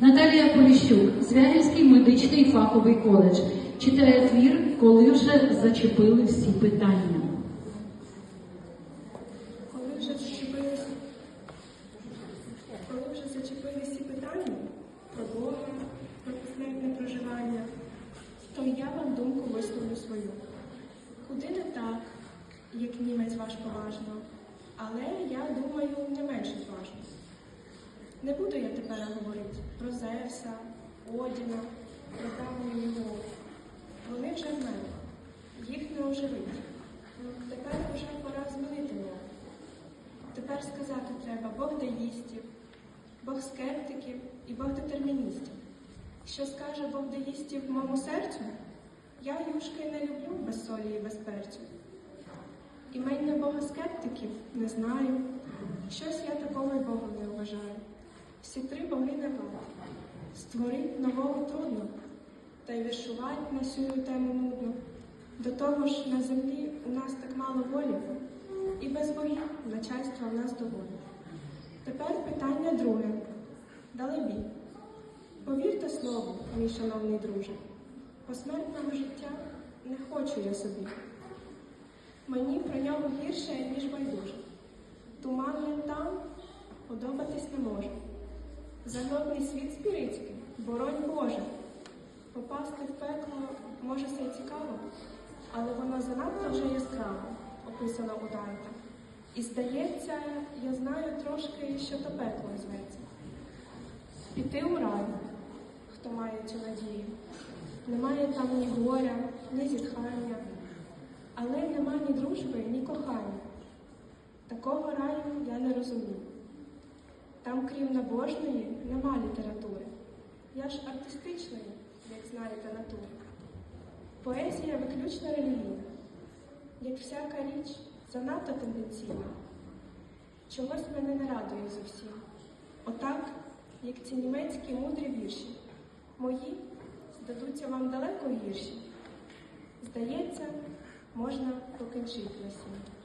Наталія Поліщук, Звягільський медичний фаховий коледж, читає твір, коли вже зачепили всі питання. Коли вже зачепились всі питання про Бога, про посмертне проживання, то я вам думку висловлю свою. Куди не так, як німець ваш поважно, але я думаю. Не буду я тепер говорити про Зевса, Одіна, про давню його. Вони вже в мене, їх не оживить. Тепер вже пора змінити мову. Тепер сказати треба Бог деїстів, Бог скептиків і Бог детерміністів. Що скаже Бог деїстів моєму серцю? Я юшки не люблю без солі і без перцю. Імення Бога скептиків не знаю. Щось я такого й Богом не вважаю. Всі три боги не. Створить нового трудно, та й віршувати на сю тему нудно. До того ж, на землі у нас так мало волі, і без богів начальства в нас доволі. Тепер питання друге. Далебі. Повірте слову, мій шановний друже, посмертного життя не хочу я собі. Мені про нього гірше, ніж байдуже. Туманним там подобатись не може. Загробний світ спірицький, боронь Боже. Попасти в пекло може й цікаво, але воно занадто вже яскраво, описано у Данта. І здається, я знаю трошки, що то пекло зветься. Піти у рай, хто має цю надію. Немає там ні горя, ні зітхання, але нема ні дружби, ні кохання. Такого раю я не розумію. Там, крім набожної, нема літератури. Я ж артистичної, як знаєте, натури. Поезія виключно релігійна, як всяка річ, занадто тенденційна. Чогось мене не радує зовсім. Отак, як ці німецькі мудрі вірші, мої здадуться вам далеко гірші. Здається, можна покінчити на сім.